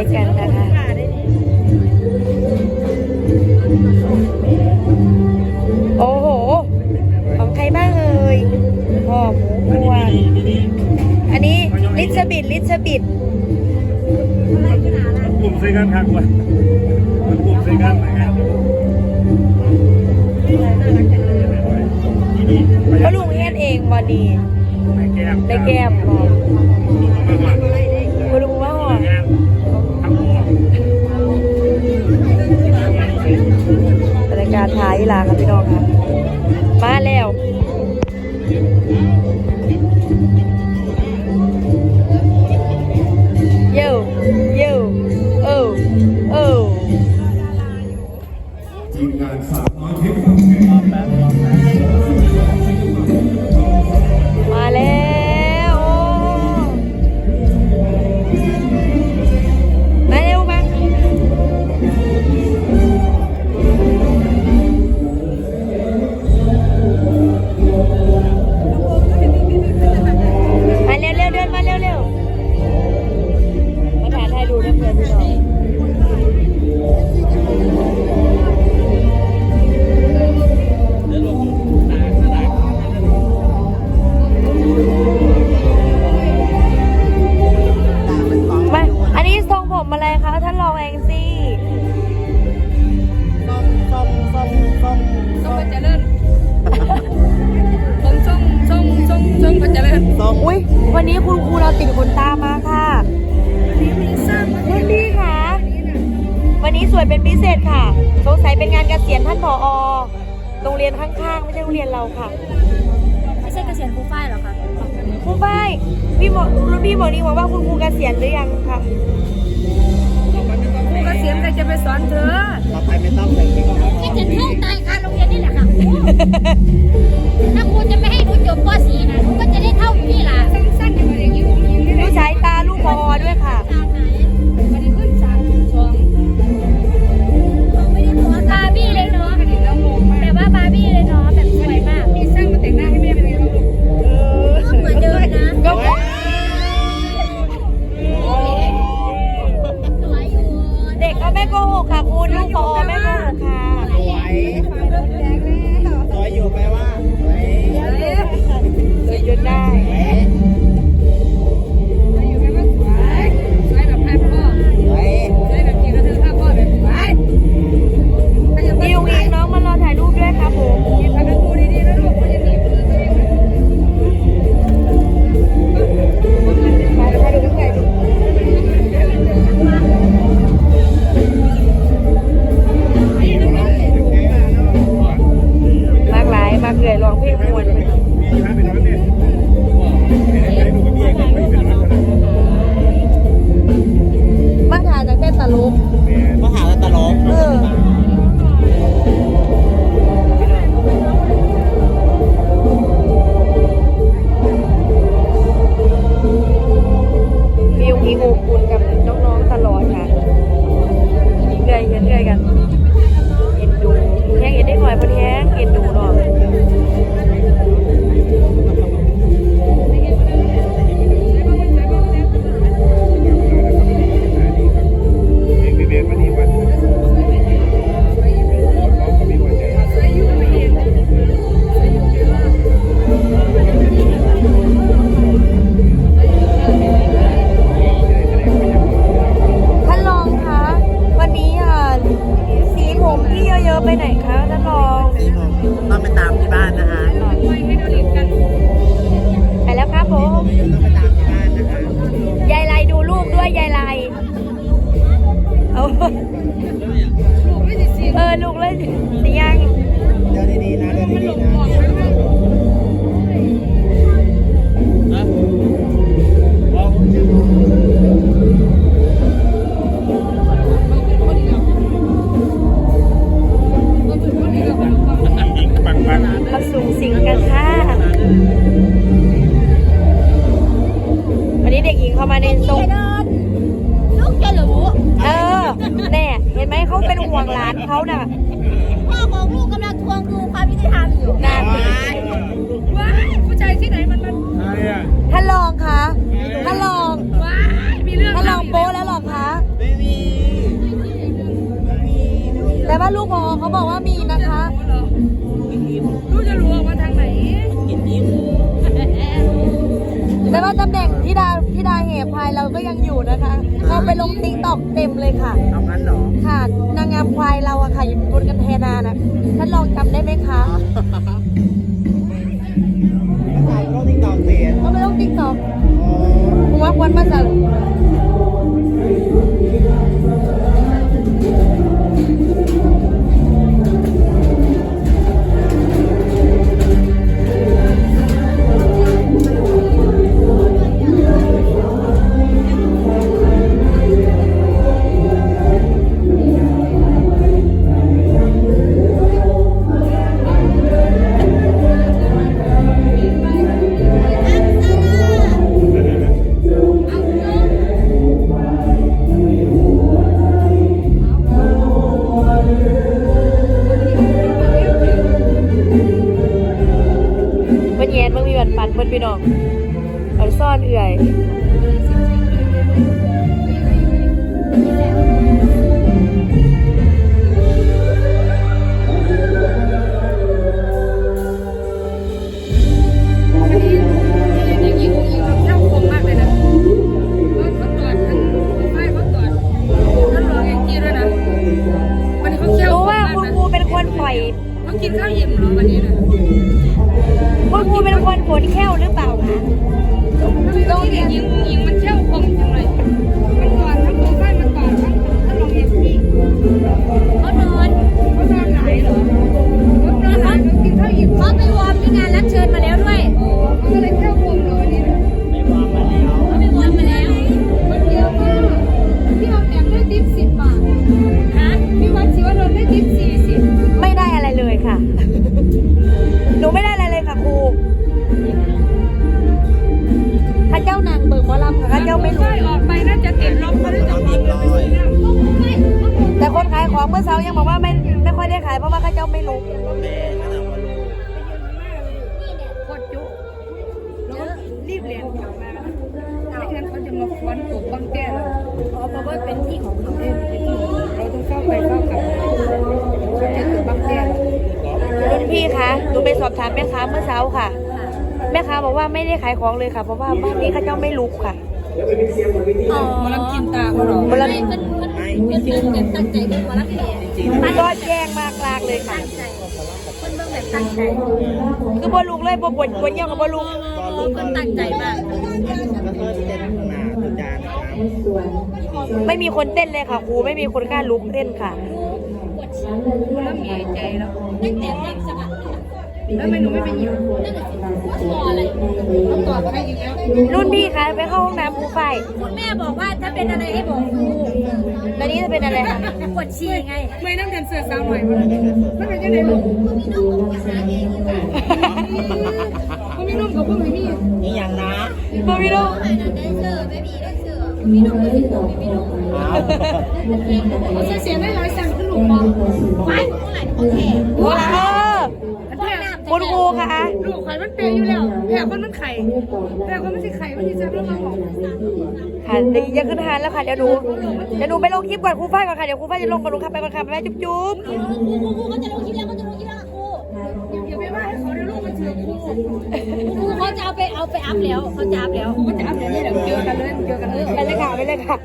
ายกันนะคะโอ้โห ของใครบ้างเอ่ยห่อหมูพวงอันนี้ลิซบิดลิซบิดกลุ่มใส่กันครับว่ะกลุ่มใส่กันนะฮะก็ลุงเฮ็ดเองวันนี้ในแก้มได้แก้มบอก พระเจริญอุ้ยวันนี้คุณครูเราติดขนตามาค่ะรุ่นพี่ค่ะ วันนี้สวยเป็นพิเศษค่ะ สงสัยเป็นงานเกษียณท่านผอ โรงเรียนข้างๆ ไม่ใช่โรงเรียนเราค่ะ ไม่ใช่เกษียณครูฝ้ายหรอคะครูฝ้ายพี่หมอรุ่นพี่หมอนี่บอกว่าคุณครูเกษียณหรือยังคะครูเกษียณแต่จะไปสอนเธอต่อไปไม่ต้องเลยไม่ต้องแค่จะเข้าตายคาโรงเรียนนี่แหละค่ะถ้าครูจะไม่ให้หนูจบป .4 นะหนูก็จะได้ เท่าพี่ล่ะสั้นๆอย่างนี้ผมยิงได้ดูสายตาลูกพอด้วยค่ะ หกค่ะคุณลูกพอไม่โกหกค่ะสวยสวยอยู่แปลว่าสวยเลยจนได้ายมากเกยร้องเพลงมวนไปมีครับเป็นร้อยเนี่ยให้ดูกับพี่เองก็เป็นร้อยคนมาถ่ายจากเต้นตลก ออลูกเลยสิยังเดินดีๆนะเดินดีๆนะบอกให้ว่ามาสูงสิงกันค่ะ วันนี้เด็กหญิงเข้ามาในทรง แน่เห็นไหมเขาเป็นห่วงหลานเขาน่ะพ่อของลูกกำลังทวงคืนความยุติธรรมอยู่นั่น ว่าตำแหน่งที่ดาที่ดาเหพายเราก็ยังอยู่นะคะ เราไปลงติ๊กตอกเต็มเลยค่ะ เอางั้นเหรอ ค่ะ นางงามควายเราอะค่ะอยู่บนกันแทนาน่ะท่านลองจำได้ไหมคะถ่ายรูปติ๊กต็อกเสียก็ไม่ต้องติ๊กตอกอ๋อผมว่าควรมาสั่ง พี่น้องอันซ่อนเอื่อย ขายของเมื่อเช้ายังบอกว่าไม่ไม่ค่อยได้ขายเพราะว่าข้าเจ้าไม่รู้แม่ก็ต้องมารู้โคตรจุแล้วรีบเรียนกลับมาไม่งั้นเขาจะมาควนตกบังแก้เราอ๋อเพราะว่าเป็นที่ของเขาเองเป็นที่ของเราต้องเข้าไปเข้ากลับเขาจะตกบังแก้เรารุ่นพี่คะหนูไปสอบถามแม่ค้าเมื่อเช้าค่ะ แม่ค้าบอกว่าไม่ได้ขายของเลยค่ะ เพราะว่าบ้านนี้ข้าเจ้าไม่รู้ค่ะอ๋อมาลำกินตาเขาหรอหมอลำไม่เป็น เป็นเป็นเป็นแบบตั้งใจเรื่องวอลเลย์จริงๆก็แย่งมากลากเลยค่ะตั้งใจคนเบิ่งแบบตั้งใจคือบอลูกเลยบอบวนบวนเยี่ยวกับบอลูกคนตั้งใจมากแล้วก็เต้นข้างหน้าทุกจานนะครับไม่มีคนเต้นเลยค่ะครูไม่มีคนกล้าลุกเต้นค่ะคนละมีใจแล้วตั้งแต่เด็กสมัคร แล้วทำไมหนูไม่ไปหยิบนั่นแหละสิว่ารออะไรต้องตอบให้อีกแล้วรุ่นพี่คะไปเข้าห้องน้ำครูไฟ คุณแม่บอกว่าถ้าเป็นอะไรให้บอกครูแล้วนี่จะเป็นอะไรคะปวดฉี่ไง ไม่นั่งกันเสือสาวหน่อยมันมันเป็นยังไงลูกเขามีนุ่มกับพวกไม่มีนี่อย่างนะบอพี่ลูกแดนเซอร์ไม่มีแดนเซอร์มีนุ่มก็มีนุ่มมีนุ่มอ้าวเขาเสียได้ร้อยสั่งขึ้นลูกมองไปเมื่อไหร่โอเคว้าวแผล คุณครูคะลูกไข่มันเปรี้ยวอยู่แล้วแผลคนมันไข่แผลคนมันสิไข่มันสิแซ่บแล้วมาบอกค่ะเดี๋ยวยังขึ้นหานแล้วค่ะเดี๋ยวหนูเดี๋ยวหนูไปลงคลิปก่อนครูไฟก่อนค่ะเดี๋ยวครูไฟจะลงก่อนหนูขับไปก่อนค่ะแม่จุ๊บจุ๊บครูครูครูเขาจะลงคลิปแล้วเขาจะลงคลิปแล้วค่ะครูอย่าไปว่าให้เขาเดี๋ยวลูกมันเชื่อครูครูเขาจะเอาไปเอาไปอัพแล้วเขาจะอัพแล้วครูก็จะอัพอย่างนี้เดี๋ยวเจอกันเลยเจอกันเลยไปเลยค่ะไปเลยค่ะ